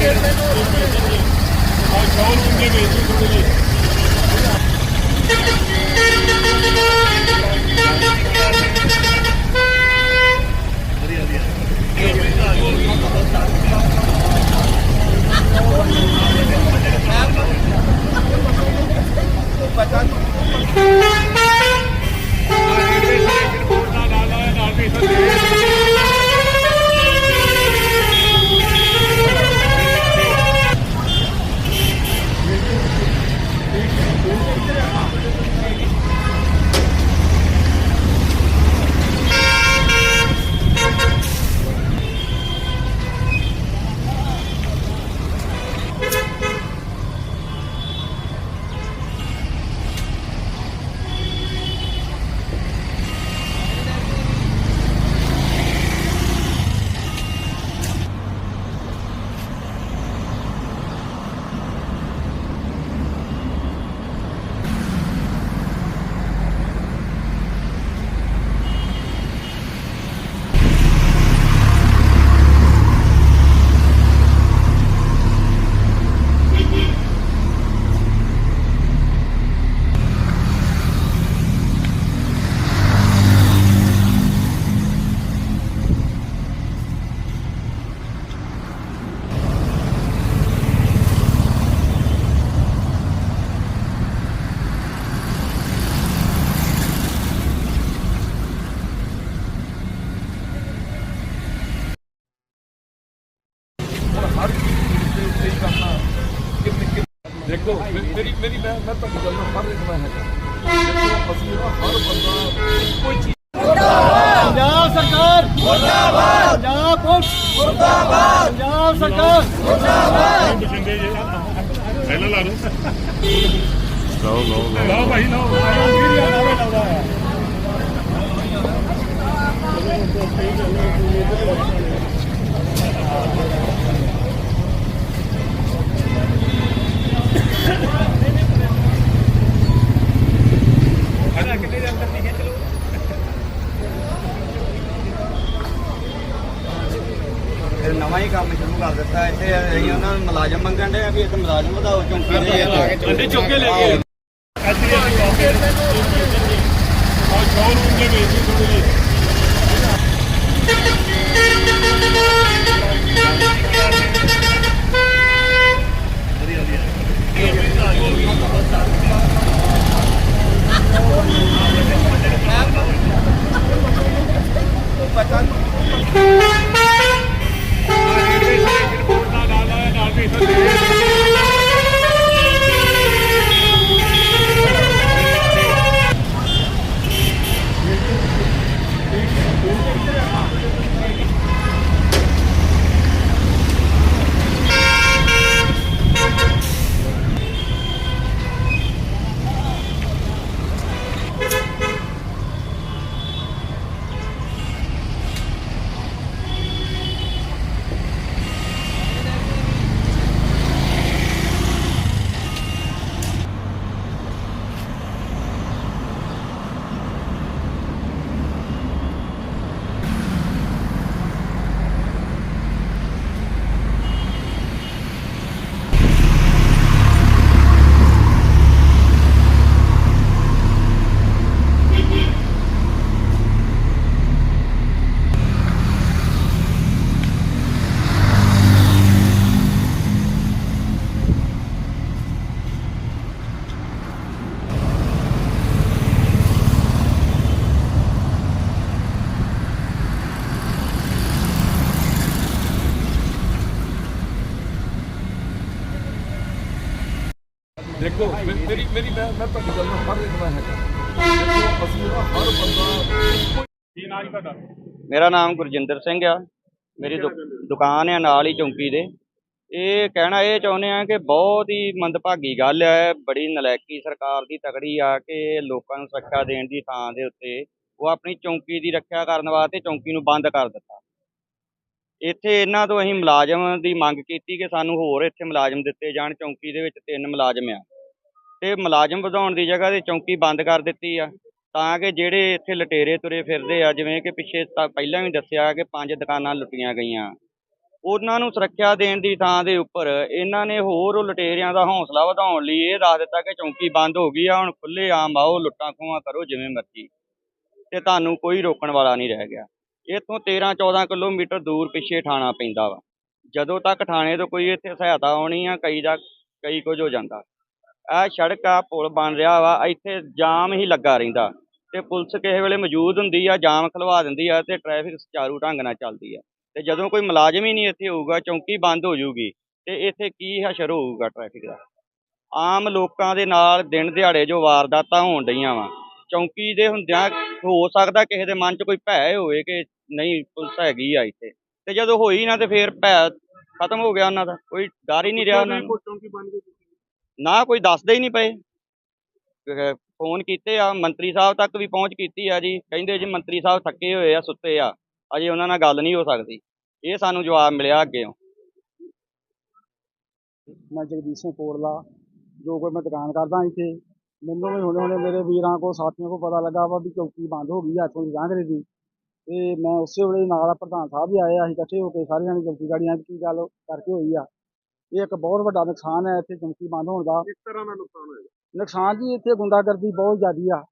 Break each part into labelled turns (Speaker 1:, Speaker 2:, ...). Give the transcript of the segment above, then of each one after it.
Speaker 1: 아, 겨울 군대 매주 그러지. ਮੇਰੀ ਮੇਰੀ ਮੈਂ ਮੈਂ ਤੁਹਾਡੀ ਗੱਲ ਨਾਲ ਹਰ ਇੱਕ ਮੈਂ ਹੈਗਾ। ਅਸੀਂ ਨਾ ਹਰ ਬੰਦਾ ਕੋਈ ਚੀਜ਼
Speaker 2: ਪੰਜਾਬ ਸਰਕਾਰ! ਮੁਰਦਾਬਾਦ! ਪੰਜਾਬ ਪੁਲਿਸ! ਮੁਰਦਾਬਾਦ! ਪੰਜਾਬ ਸਰਕਾਰ!
Speaker 3: ਬਠਿੰਡੇ ਜੇ। ਪਹਿਲਾਂ ਲਾ ਲਓ। ਲਓ ਲਓ ਲਓ। ਭਾਈ ਲਓ।
Speaker 2: ਫਿਰ ਨਵਾਂ ਹੀ ਕੰਮ ਸ਼ੁਰੂ ਇੱਥੇ ਅਸੀਂ ਉਹਨਾਂ ਨੂੰ ਮੁਲਾਜ਼ਮ ਮੰਗਣ ਦੇ ਆ ਵੀ ਇੱਥੇ ਮੁਲਾਜ਼ਮ ਵਧਾਓ ਚੌਂਕੀ ਦੇ
Speaker 1: ਅੰਡੇ ਚੁੱਕ ਕੇ ਲੈ ਗਏ
Speaker 3: ਅੱਜ ਹੀ ਅਸੀਂ ਕਾਫੀ ਔਰ ਸ਼ੋਰੂਮ ਦੇ ਵਿੱਚ ਥੋੜੀ ਜਿਹੀ
Speaker 1: ਦੇਖੋ ਮੇਰੀ ਮੇਰੀ, ਮੈਂ ਮੈਂ ਤੁਹਾਡੀ ਗੱਲ ਨਾਲ ਹਰ ਇੱਕ ਮੈਂ ਹੈਗਾ। ਅਸੀਂ ਨਾ ਹਰ ਬੰਦਾ
Speaker 3: ਕੀ ਨਾਂ ਜੀ ਤੁਹਾਡਾ?
Speaker 2: ਮੇਰਾ ਨਾਮ ਗੁਰਜਿੰਦਰ ਸਿੰਘ ਆ। ਮੇਰੀ ਦੁ- ਦੁਕਾਨ ਆ ਨਾਲ ਹੀ ਚੌਂਕੀ ਦੇ। ਇਹ ਕਹਿਣਾ ਇਹ ਚਾਹੁੰਦੇ ਆ ਕਿ ਬਹੁਤ ਹੀ ਮੰਦਭਾਗੀ ਗੱਲ ਹੈ ਬੜੀ ਨਲਾਇਕੀ ਸਰਕਾਰ ਦੀ ਤਕੜੀ ਆ ਕਿ ਲੋਕਾਂ ਨੂੰ ਸੁਰੱਖਿਆ ਦੇਣ ਦੀ ਥਾਂ ਦੇ ਉੱਤੇ ਉਹ ਆਪਣੀ ਚੌਂਕੀ ਦੀ ਰੱਖਿਆ ਕਰਨ ਵਾਸਤੇ ਚੌਂਕੀ ਨੂੰ ਬੰਦ ਕਰ ਦਿੱਤਾ। ਇੱਥੇ ਇਹਨਾਂ ਤੋਂ ਅਸੀਂ ਮੁਲਾਜ਼ਮ ਦੀ ਮੰਗ ਕੀਤੀ ਕਿ ਸਾਨੂੰ ਹੋਰ ਇੱਥੇ ਮੁਲਾਜ਼ਮ ਦਿੱਤੇ ਜਾਣ, ਚੌਂਕੀ ਦੇ ਵਿੱਚ ਤਿੰਨ ਮੁਲਾਜ਼ਮ ਆ। ਤੇ ਮੁਲਾਜ਼ਮ ਵਧਾਉਣ ਦੀ ਜਗ੍ਹਾ ਤੇ ਚੌਂਕੀ ਬੰਦ ਕਰ ਦਿੱਤੀ ਆ, ਤਾਂ ਕਿ ਜਿਹੜੇ ਇੱਥੇ ਲਟੇਰੇ ਤੁਰੇ ਫਿਰਦੇ ਆ, ਜਿਵੇਂ ਕਿ ਪਿੱਛੇ ਤਾਂ ਪਹਿਲਾਂ ਵੀ ਦੱਸਿਆ ਕਿ ਪੰਜ ਦੁਕਾਨਾਂ ਲੁੱਟੀਆਂ ਗਈਆਂ। ਉਹਨਾਂ ਨੂੰ ਸੁਰੱਖਿਆ ਦੇਣ ਦੀ ਥਾਂ ਦੇ ਉੱਪਰ ਇਹਨਾਂ ਨੇ ਹੋਰ ਲਟੇਰਿਆਂ ਦਾ ਹੌਸਲਾ ਵਧਾਉਣ ਲਈ ਇਹ ਦੱਸ ਦਿੱਤਾ ਕਿ ਚੌਂਕੀ ਬੰਦ ਹੋ ਗਈ ਆ, ਹੁਣ ਖੁੱਲੇ ਆਮ ਆਓ, ਲੁੱਟਾਂ ਖੋਹਾਂ ਕਰੋ ਜਿਵੇਂ ਮਰਜ਼ੀ। ਤੇ ਤੁਹਾਨੂੰ ਕੋਈ ਰੋਕਣ ਵਾਲਾ ਨਹੀਂ ਰਹਿ ਗਿਆ। ਇੱਥੋਂ 13 14 ਕਿਲੋਮੀਟਰ ਦੂਰ ਪਿੱਛੇ ਠਾਣਾ ਪੈਂਦਾ ਵਾ। ਜਦੋਂ ਤੱਕ ਥਾਣੇ ਤੋਂ ਕੋਈ ਇੱਥੇ ਸਹਾਇਤਾ ਆਉਣੀ ਆ, ਕਈ ਦਾ ਕਈ ਕੁਝ ਹੋ ਜਾਂਦਾ। ਇਹ ਸੜਕ ਆ ਪੁਲ ਬਣ ਰਿਹਾ ਵਾ, ਇੱਥੇ ਜਾਮ ਹੀ ਲੱਗਾ ਰਹਿੰਦਾ। ਤੇ ਪੁਲਿਸ ਕਿਸੇ ਵੇਲੇ ਮੌਜੂਦ ਹੁੰਦੀ ਆ, ਜਾਮ ਖਲਵਾ ਦਿੰਦੀ ਆ ਤੇ ਟ੍ਰੈਫਿਕ ਸੁਚਾਰੂ ਢੰਗ ਨਾਲ ਚੱਲਦੀ ਆ। ਤੇ ਜਦੋਂ ਕੋਈ ਮੁਲਾਜ਼ਮ ਹੀ ਨਹੀਂ ਇੱਥੇ ਹੋਊਗਾ, ਚੌਂਕੀ ਬੰਦ ਹੋ ਜਾਊਗੀ, ਤੇ ਇੱਥੇ ਕੀ ਹਸ਼ਰ ਹੋਊਗਾ ਟ੍ਰੈਫਿਕ ਦਾ? ਆਮ ਲੋਕਾਂ ਦੇ ਨਾਲ ਦਿਨ ਦਿਹਾੜੇ ਜੋ ਵਾਰਦਾਤਾਂ ਹੋਣ ਡਈਆਂ ਵਾ, ਚੌਂਕੀ ਦੇ ਹੁੰਦਿਆਂ ਹੋ ਸਕਦਾ ਕਿਸੇ ਦੇ ਮਨ 'ਚ ਕੋਈ ਭੈ ਹੋਵੇ ਕਿ ਨਹੀਂ ਪੁਲਿਸ ਹੈਗੀ ਆ ਇੱਥੇ। ਤੇ ਜਦੋਂ ਹੋਈ ਨਾ ਤੇ ਫੇਰ ਭੈ ਖਤਮ ਹੋ ਗਿਆ ਉਹਨਾਂ ਦਾ। ਕੋਈ ਡਰ ਹੀ ਨਹੀਂ ਰਿਹਾ ਉਹਨਾਂ ਨੂੰ। ਨਾ ਕੋਈ ਦੱਸਦੇ ਹੀ ਨਹੀਂ ਪਏ। ਫੋਨ ਕੀਤੇ ਆ ਮੰਤਰੀ ਸਾਹਿਬ ਤੱਕ ਵੀ ਪਹੁੰਚ ਕੀਤੀ ਆ ਜੀ। ਕਹਿੰਦੇ ਜੀ ਮੰਤਰੀ ਸਾਹਿਬ ਥੱਕੇ ਹੋਏ ਆ ਸੁੱਤੇ ਆ। ਅਜੇ ਉਹਨਾਂ ਨਾਲ ਗੱਲ ਨਹੀਂ ਹੋ ਸਕਦੀ। ਇਹ ਸਾਨੂੰ ਜਵਾਬ ਮਿਲਿਆ ਅੱਗੇੋਂ
Speaker 4: ਮੈਂ ਜਗਦੀਸ਼ ਸਿੰਘ ਕੋਟਲਾ ਜੋ ਕੋਈ ਮੈਂ ਦੁਕਾਨ ਕਰਦਾ ਇੱਥੇ। ਮੈਨੂੰ ਵੀ ਹੁਣੇ ਹੁਣੇ ਮੇਰੇ ਵੀਰਾਂ ਕੋ ਸਾਥੀਆਂ ਕੋ ਪਤਾ ਲੱਗਾ ਵਾ ਵੀ ਚੌਕੀ ਬੰਦ ਹੋ ਗਈ ਆ ਇੱਥੋਂ ਦੀ ਰਾਂਗਰੇ ਦੀ। ਤੇ ਮੈਂ ਉਸੇ ਵੇਲੇ ਨਾਲ ਪ੍ਰਧਾਨ ਸਾਹਿਬ ਵੀ ਆਏ ਆ ਅਸੀਂ ਇਕੱਠੇ ਹੋ ਕੇ ਸਾਰਿਆਂ ਨੇ ਚੌਕੀ ਗਾੜੀਆਂ ਕੀ ਗੱਲ ਕਰਕੇ ਹੋਈ ਆ। ਇਹ ਇੱਕ ਬਹੁਤ ਵੱਡਾ ਨੁਕਸਾਨ ਹੈ ਇੱਥੇ ਚੌਕੀ ਬੰਦ ਹੋਣ ਦਾ।
Speaker 3: ਕਿਸ ਤਰ੍ਹਾਂ ਦਾ ਨੁਕਸਾਨ ਹੋਏਗਾ
Speaker 4: ਨੁਕਸਾਨ ਜੀ ਇੱਥੇ ਗੁੰਡਾਗਰਦੀ ਬਹੁਤ ਜ਼ਿਆਦੀ ਆ।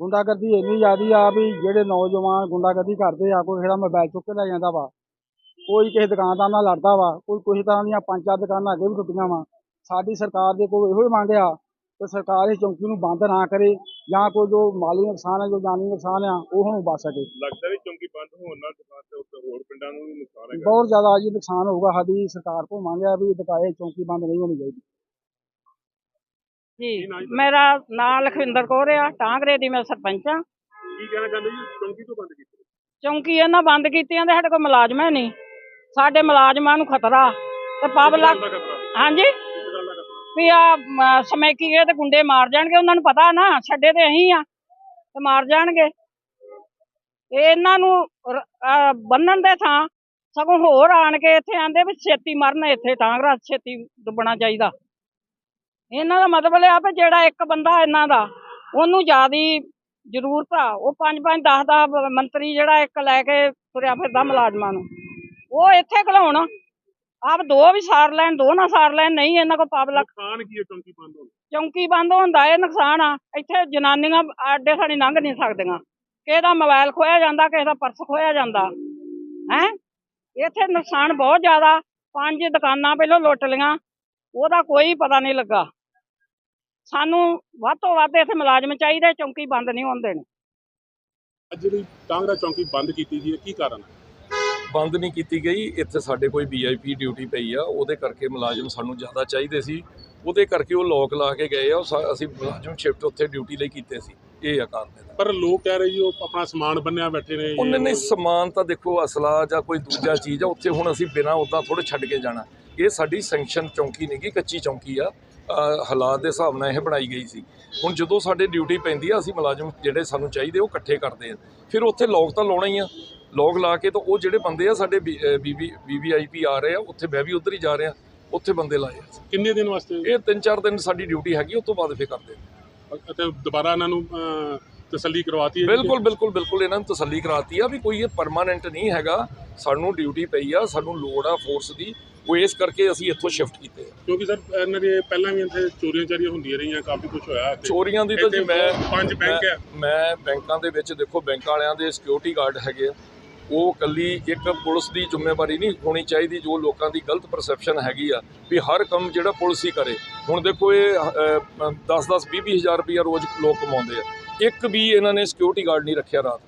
Speaker 4: ਗੁੰਡਾਗਰਦੀ ਇੰਨੀ ਜ਼ਿਆਦੀ ਆ ਵੀ ਜਿਹੜੇ ਨੌਜਵਾਨ ਗੁੰਡਾਗਰਦੀ ਕਰਦੇ ਆ ਕੋਈ ਜਿਹੜਾ ਮੋਬਾਈਲ ਚੁੱਕ ਕੇ ਲੈ ਜਾਂਦਾ ਵਾ ਕੋਈ ਕਿਸੇ ਦੁਕਾਨਦਾਰ ਨਾਲ ਲੜਦਾ ਵਾ ਕੋਈ ਕਿਸੇ ਤਰ੍ਹਾਂ ਦੀਆਂ ਪੰਜ ਚਾਰ ਦੁਕਾਨਾਂ ਅੱਗੇ ਵੀ ਟੁੱਟੀਆਂ ਵਾ ਸਾਡੀ ਸਰਕਾਰ ਦੇ ਕੋਲ ਇਹੋ ਹੀ ਮੰਗ ਆ ਕਿ ਸਰਕਾਰ ਇਸ ਚੌਂਕੀ ਨੂੰ ਬੰਦ ਨਾ ਕਰੇ ਜਾਂ ਕੋਈ ਜੋ ਮਾਲੀ ਨੁਕਸਾਨ ਹੈ ਜੋ ਜਾਨੀ ਨੁਕਸਾਨ ਆ ਉਹ ਹੁਣ ਬਚ ਸਕੇ।
Speaker 3: ਲੱਗਦਾ ਵੀ ਚੌਂਕੀ ਬੰਦ ਹੋਣ ਨਾਲ ਦੁਕਾਨ ਤੇ ਉੱਤੇ ਹੋਰ ਪਿੰਡਾਂ ਨੂੰ ਵੀ ਨੁਕਸਾਨ ਹੈਗਾ।
Speaker 4: ਬਹੁਤ ਜ਼ਿਆਦਾ ਜੀ ਨੁਕਸਾਨ ਹੋਊਗਾ ਸਾਡੀ ਸਰਕਾਰ ਕੋਲ ਮੰਗ ਵੀ ਦੁਕਾਏ ਚੌਂਕੀ ਬੰਦ ਨਹੀਂ ਹੋਣੀ ਚਾਹੀਦੀ।
Speaker 5: ਜੀ ਮੇਰਾ ਨਾਂ ਲਖਵਿੰਦਰ ਕੌਰ ਆ ਟਾਂਗਰੇ ਦੀ ਮੈਂ ਸਰਪੰਚ ਆ
Speaker 3: ਕੀ ਕਹਿਣਾ ਚਾਹੁੰਦੇ ਜੀ? ਚੌਂਕੀ ਤੋਂ ਬੰਦ ਕੀਤੀ?
Speaker 5: ਚੌਂਕੀ ਇਹਨਾਂ ਬੰਦ ਕੀਤੀਆਂ ਤੇ ਸਾਡੇ ਕੋਲ ਮੁਲਾਜ਼ਮ ਹੈ ਨਹੀਂ। ਸਾਡੇ ਮੁਲਾਜ਼ਮਾਂ ਨੂੰ ਖਤਰਾ ਤੇ ਪਬਲਿਕ ਹਾਂਜੀ? ਵੀ ਆ ਸਮੈਕੀ ਗਏ ਤੇ ਗੁੰਡੇ ਮਾਰ ਜਾਣਗੇ, ਉਹਨਾਂ ਨੂੰ ਪਤਾ ਨਾ, ਛੱਡੇ ਤੇ ਅਸੀਂ ਆ, ਤੇ ਮਾਰ ਜਾਣਗੇ। ਇਹਨਾਂ ਨੂੰ ਬੰਨਣ ਦੇ ਥਾਂ, ਸਗੋਂ ਹੋਰ ਆਣ ਕੇ ਇੱਥੇ ਆਂਦੇ ਵੀ ਛੇਤੀ ਮਰਨ ਇੱਥੇ ਟਾਂਗਰਾ ਛੇਤੀ ਡੁੱਬਣਾ ਚਾਹੀਦਾ। ਇਹਨਾਂ ਦਾ ਮਤਲਬ ਆ ਵੀ ਜਿਹੜਾ ਇੱਕ ਬੰਦਾ ਇਹਨਾਂ ਦਾ, ਉਹਨੂੰ ਜਿਆਦੀ ਜ਼ਰੂਰਤ ਆ। ਉਹ ਪੰਜ ਪੰਜ 10 10 ਮੰਤਰੀ ਜਿਹੜਾ ਇੱਕ ਲੈ ਕੇ ਤੁਰਿਆ ਫਿਰਦਾ ਮੁਲਾਜ਼ਮਾਂ ਨੂੰ। ਉਹ ਇੱਥੇ ਘਲਾਉਣ ਆਪ ਦੋ ਵੀ ਸਾਰ ਲੈਣ ਦੋ ਨਾ ਸਾਰ ਲੈਣ ਨਹੀਂ ਇਹਨਾਂ ਕੋਲ ਪਬਲਿਕ
Speaker 3: ਨੁਕਸਾਨ ਕੀ ਹੈ ਚੌਂਕੀ ਬੰਦ ਹੋਣ?
Speaker 5: ਚੌਂਕੀ ਬੰਦ ਹੁੰਦਾ ਇਹ ਨੁਕਸਾਨ ਆ ਇੱਥੇ ਜਨਾਨੀਆਂ ਆਡੇ ਸਾਡੀ ਲੰਘ ਨਹੀਂ ਸਕਦੀਆਂ। ਕਿਸੇ ਦਾ ਮੋਬਾਈਲ ਖੋਇਆ ਜਾਂਦਾ ਕਿਸੇ ਦਾ ਪਰਸ ਖੋਇਆ ਜਾਂਦਾ। ਹੈ? ਇੱਥੇ ਨੁਕਸਾਨ ਬਹੁਤ ਜ਼ਿਆਦਾ ਪੰਜ ਦੁਕਾਨਾਂ ਪਹਿਲਾਂ ਲੁੱਟ ਲੀਆਂ ਉਹਦਾ ਕੋਈ ਪਤਾ ਨਹੀਂ ਲੱਗਾ। ਸਾਨੂੰ ਵੱਧ ਤੋਂ ਵੱਧ ਇੱਥੇ ਮੁਲਾਜ਼ਮ ਚਾਹੀਦੇ ਚੌਂਕੀ ਬੰਦ ਨਹੀਂ ਹੋਣ ਦੇਣੀ।
Speaker 3: ਅੱਜ ਜਿਹੜੀ ਟਾਂਗਰਾ ਚੌਂਕੀ ਬੰਦ ਕੀਤੀ ਗਈ ਹੈ ਕੀ ਕਾਰਨ ਹੈ
Speaker 1: ਬੰਦ ਨਹੀਂ ਕੀਤੀ ਗਈ। ਇੱਥੇ ਸਾਡੇ ਕੋਈ ਵੀਆਈਪੀ ਡਿਊਟੀ ਪਈ ਆ। ਉਹਦੇ ਕਰਕੇ ਮੁਲਾਜ਼ਮ ਸਾਨੂੰ ਜ਼ਿਆਦਾ ਚਾਹੀਦੇ ਸੀ। ਉਹਦੇ ਕਰਕੇ ਉਹ ਲੋਕ ਲਾ ਕੇ ਗਏ ਆ। ਉਹ ਸਾ- ਅਸੀਂ ਮੁਲਾਜ਼ਮ ਸ਼ਿਫਟ ਉੱਥੇ ਡਿਊਟੀ ਲਈ ਕੀਤੇ ਸੀ। ਇਹ ਆ ਕਾਰਨ ਇਹਦਾ।
Speaker 3: ਪਰ ਲੋਕ ਕਹਿ ਰਹੇ ਜੀ ਉਹ ਆਪਣਾ ਸਮਾਨ ਬੰਨਿਆ ਬੈਠੇ ਨੇ।
Speaker 1: ਉਹਨੇ ਨੇ ਸਮਾਨ ਤਾਂ ਦੇਖੋ ਅਸਲਾ ਜਾਂ ਕੋਈ ਦੂਜਾ ਚੀਜ਼ ਆ। ਉੱਥੇ ਹੁਣ ਅਸੀਂ ਬਿਨਾਂ ਉਦਾਂ ਥੋੜੇ ਛੱਡ ਕੇ ਜਾਣਾ। ਇਹ ਸਾਡੀ ਸੈਂਕਸ਼ਨ ਚੌਂਕੀ ਨਹੀਂ ਗੀ ਕੱਚੀ ਚੌਂਕੀ ਆ। ਅਹ ਹਾਲਾਤ ਦੇ ਹਿਸਾਬ ਨਾਲ ਇਹ ਬਣਾਈ ਗਈ ਸੀ। ਹੁਣ ਜਦੋਂ ਸਾਡੇ ਡਿਊਟੀ ਪੈਂਦੀ ਆ ਅਸੀਂ ਮੁਲਾਜ਼ਮ ਜਿਹੜੇ ਸਾਨੂੰ ਚਾਹੀਦੇ ਉਹ ਇਕੱਠੇ ਕਰਦੇ ਆ। ਫਿਰ ਉੱਥੇ ਲੋਕ ਤਾਂ ਲਾਉਣਾ ਹੀ ਆ। ਲੋਕ ਲਾ ਕੇ ਤਾਂ ਉਹ ਜਿਹੜੇ ਬੰਦੇ ਆ ਸਾਡੇ ਬੀਬੀ ਬੀਬੀਆਈਪੀ ਆ ਰਹੇ ਆ ਉੱਥੇ ਮੈਂ ਵੀ ਉਧਰ ਹੀ ਜਾ ਰਿਹਾ ਉੱਥੇ ਬੰਦੇ ਲਾਏ ਆ।
Speaker 3: ਕਿੰਨੇ ਦਿਨ ਵਾਸਤੇ?
Speaker 1: ਇਹ ਤਿੰਨ ਚਾਰ ਦਿਨ ਸਾਡੀ ਡਿਊਟੀ ਹੈਗੀ ਉਸ ਤੋਂ ਬਾਅਦ ਫੇਰ ਕਰਦੇ ਆ।
Speaker 3: ਅਤੇ ਦੁਬਾਰਾ ਇਹਨਾਂ ਨੂੰ ਤਸੱਲੀ ਕਰਵਾਤੀ ਹੈ?
Speaker 1: ਬਿਲਕੁਲ ਬਿਲਕੁਲ ਬਿਲਕੁਲ ਇਹਨਾਂ ਨੂੰ ਤਸੱਲੀ ਕਰਾਤੀ ਆ ਵੀ ਕੋਈ ਇਹ ਪਰਮਾਨੈਂਟ ਨਹੀਂ ਹੈਗਾ ਸਾਨੂੰ ਡਿਊਟੀ ਪਈ ਆ ਸਾਨੂੰ ਲੋੜ ਆ ਫੋਰਸ ਦੀ ਉਹ ਇਸ ਕਰਕੇ ਅਸੀਂ ਇੱਥੋਂ ਸ਼ਿਫਟ ਕੀਤੇ ਆ।
Speaker 3: ਕਿਉਂਕਿ ਸਰ ਇਹਨਾਂ ਦੇ ਪਹਿਲਾਂ ਵੀ ਇੱਥੇ ਚੋਰੀਆਂ ਚਾਰੀਆਂ ਹੁੰਦੀਆਂ ਰਹੀਆਂ ਕਾਫੀ ਕੁਝ ਹੋਇਆ ਇੱਥੇ।
Speaker 1: ਚੋਰੀਆਂ ਦੀ ਤਾਂ ਜੀ ਮੈਂ
Speaker 3: ਪੰਜ ਬੈਂਕ
Speaker 1: ਮੈਂ- ਮੈਂ ਬੈਂਕਾਂ ਦੇ ਵਿੱਚ ਦੇਖੋ ਬੈਂਕ ਵਾਲਿਆਂ ਦੇ ਸਿਕਿਉਰਿਟੀ ਗਾਰਡ ਹੈਗੇ ਆ। ਉਹ ਕੱਲੀ ਇੱਕ ਪੁਲਿਸ ਦੀ ਜ਼ਿੰਮੇਵਾਰੀ ਨਹੀਂ ਹੋਣੀ ਚਾਹੀਦੀ, ਜੋ ਲੋਕਾਂ ਦੀ ਗਲਤ ਪਰਸੈਪਸ਼ਨ ਹੈਗੀ ਆ, ਵੀ ਹਰ ਕੰਮ ਜਿਹੜਾ ਪੁਲਿਸ ਹੀ ਕਰੇ। ਹੁਣ ਦੇਖੋ ਇਹ 10-10 20 ਹਜ਼ਾਰ ਰੁਪਇਆ ਰੋਜ਼ ਲੋਕ ਕਮਾਉਂਦੇ ਆ। ਇੱਕ ਵੀ ਇਹਨਾਂ ਨੇ ਸਿਕਿਉਰਿਟੀ ਗਾਰਡ ਨਹੀਂ ਰੱਖਿਆ ਰਾਤ।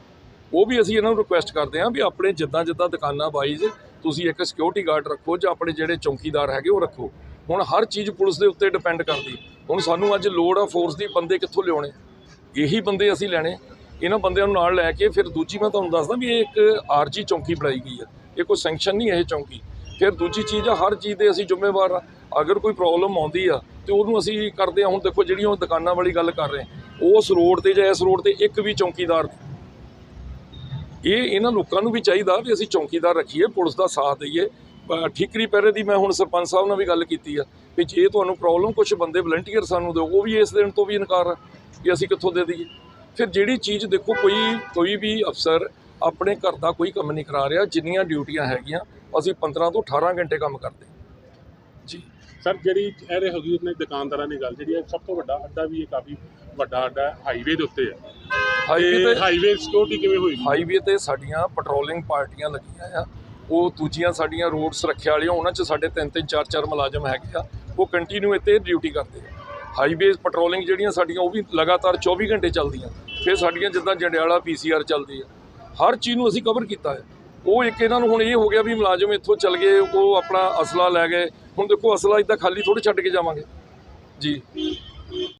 Speaker 1: ਉਹ ਵੀ ਅਸੀਂ ਇਹਨਾਂ ਨੂੰ ਰਿਕੁਐਸਟ ਕਰਦੇ ਹਾਂ ਵੀ ਆਪਣੇ ਜਿੱਦਾਂ ਜਿੱਦਾਂ ਦੁਕਾਨਾਂ ਵਾਈਜ਼ ਤੁਸੀਂ ਇੱਕ ਸਿਕਿਉਰਿਟੀ ਗਾਰਡ ਰੱਖੋ ਜਾਂ ਆਪਣੇ ਜਿਹੜੇ ਚੌਕੀਦਾਰ ਹੈਗੇ ਉਹ ਰੱਖੋ। ਹੁਣ ਹਰ ਚੀਜ਼ ਪੁਲਿਸ ਦੇ ਉੱਤੇ ਡਿਪੈਂਡ ਕਰਦੀ। ਹੁਣ ਸਾਨੂੰ ਅੱਜ ਲੋੜ ਆ ਫੋਰਸ ਦੀ ਬੰਦੇ ਕਿੱਥੋਂ ਲਿਆਉਣੇ? ਇਹੀ ਬੰਦੇ ਅਸੀਂ ਲੈਣੇ। ਇਹਨਾਂ ਬੰਦਿਆਂ ਨੂੰ ਨਾਲ ਲੈ ਕੇ ਫਿਰ ਦੂਜੀ ਮੈਂ ਤੁਹਾਨੂੰ ਦੱਸਦਾ ਵੀ ਇਹ ਇੱਕ ਆਰਜੀ ਚੌਂਕੀ ਬਣਾਈ ਗਈ ਹੈ। ਇਹ ਕੋਈ ਸੈਂਕਸ਼ਨ ਨਹੀਂ ਇਹ ਚੌਂਕੀ। ਫਿਰ ਦੂਜੀ ਚੀਜ਼ ਆ, ਹਰ ਚੀਜ਼ ਦੇ ਅਸੀਂ ਜ਼ਿੰਮੇਵਾਰ ਆ। ਅਗਰ ਕੋਈ ਪ੍ਰੋਬਲਮ ਆਉਂਦੀ ਆ, ਤੇ ਉਹਨੂੰ ਅਸੀਂ ਕਰਦੇ ਆ, ਹੁਣ ਦੇਖੋ ਜਿਹੜੀਆਂ ਉਹ ਦੁਕਾਨਾਂ ਵਾਲੀ ਗੱਲ ਕਰ ਰਹੇ ਉਸ ਰੋਡ ਤੇ ਜਾਂ ਇਸ ਰੋਡ ਤੇ ਇੱਕ ਵੀ ਚੌਕੀਦਾਰ ਇਹ ਇਹਨਾਂ ਲੋਕਾਂ ਨੂੰ ਵੀ ਚਾਹੀਦਾ ਵੀ ਅਸੀਂ ਚੌਕੀਦਾਰ ਰੱਖੀਏ, ਪੁਲਿਸ ਦਾ ਸਾਥ ਦਈਏ। ਠੀਕਰੀ ਪਹਿਰੇ ਦੀ ਮੈਂ ਹੁਣ ਸਰਪੰਚ ਸਾਹਿਬ ਨਾਲ ਵੀ ਗੱਲ ਕੀਤੀ ਆ ਵੀ ਜੇ ਤੁਹਾਨੂੰ ਪ੍ਰੋਬਲਮ ਕੁਝ ਬੰਦੇ ਵਲੰਟੀਅਰ ਸਾਨੂੰ ਦਿਓ, ਉਹ ਵੀ ਇਸ ਦੇਣ ਤੋਂ ਵੀ ਇਨਕਾਰ ਆ ਕਿ ਅਸੀਂ ਕਿੱਥੋਂ ਦੇ ਦਈਏ। ਫਿਰ ਜਿਹੜੀ ਚੀਜ਼ ਦੇਖੋ ਕੋਈ ਕੋਈ ਵੀ ਅਫਸਰ ਆਪਣੇ ਘਰ ਦਾ ਕੋਈ ਕੰਮ ਨਹੀਂ ਕਰਾ ਰਿਹਾ ਜਿੰਨੀਆਂ ਡਿਊਟੀਆਂ ਹੈਗੀਆਂ ਅਸੀਂ 15 ਤੋਂ 18 ਘੰਟੇ ਕੰਮ ਕਰਦੇ ਜੀ।
Speaker 3: ਸਰ ਜਿਹੜੀ ਇਹ ਰਹੇ ਹੋਗੀ ਉਸਨੇ ਦੁਕਾਨਦਾਰਾਂ ਦੀ ਗੱਲ ਜਿਹੜੀ ਹੈ ਸਭ ਤੋਂ ਵੱਡਾ ਅੱਡਾ ਵੀ ਇਹ ਕਾਫੀ ਵੱਡਾ ਅੱਡਾ ਹਾਈਵੇ ਦੇ ਉੱਤੇ ਹੈ।
Speaker 1: ਹਾਈਵੇ
Speaker 3: ਤੇ ਹਾਈਵੇ ਸਿਕਿਉਰਿਟੀ ਕਿਵੇਂ ਹੋਏਗੀ
Speaker 1: ਹਾਈਵੇ ਤੇ ਸਾਡੀਆਂ ਪੈਟਰੋਲਿੰਗ ਪਾਰਟੀਆਂ ਲੱਗੀਆਂ ਆ। ਉਹ ਦੂਜੀਆਂ ਸਾਡੀਆਂ ਰੋਡ ਸੁਰੱਖਿਆ ਵਾਲੀਆਂ ਉਹਨਾਂ 'ਚ ਸਾਡੇ ਤਿੰਨ ਤਿੰਨ ਚਾਰ ਚਾਰ ਮੁਲਾਜ਼ਮ ਹੈਗੇ ਆ। ਉਹ ਕੰਟੀਨਿਊ ਇੱਥੇ ਡਿਊਟੀ ਕਰਦੇ ਆ। ਹਾਈਵੇ ਪੈਟਰੋਲਿੰਗ ਜਿਹੜੀਆਂ ਸਾਡੀਆਂ ਉਹ ਵੀ ਲਗਾਤਾਰ 24 ਘੰਟੇ ਚੱਲਦੀਆਂ। ਫਿਰ ਸਾਡੀਆਂ ਜਿੱਦਾਂ ਜੰਡਿਆਲਾ ਪੀਸੀਆਰ ਚੱਲਦੀ ਹੈ ਹਰ ਚੀਜ਼ ਨੂੰ ਅਸੀਂ ਕਵਰ ਕੀਤਾ ਹੈ। ਉਹ ਇੱਕ ਇਹਨਾਂ ਨੂੰ ਹੁਣ ਇਹ ਹੋ ਗਿਆ ਵੀ ਮੁਲਾਜ਼ਮ ਇੱਥੋਂ ਚੱਲ ਗਏ, ਉਹ ਆਪਣਾ ਅਸਲਾ ਲੈ ਗਏ। ਹੁਣ ਦੇਖੋ ਅਸਲਾ ਇੱਦਾਂ ਖਾਲੀ ਥੋੜੀ ਛੱਡ ਕੇ ਜਾਵਾਂਗੇ। ਜੀ।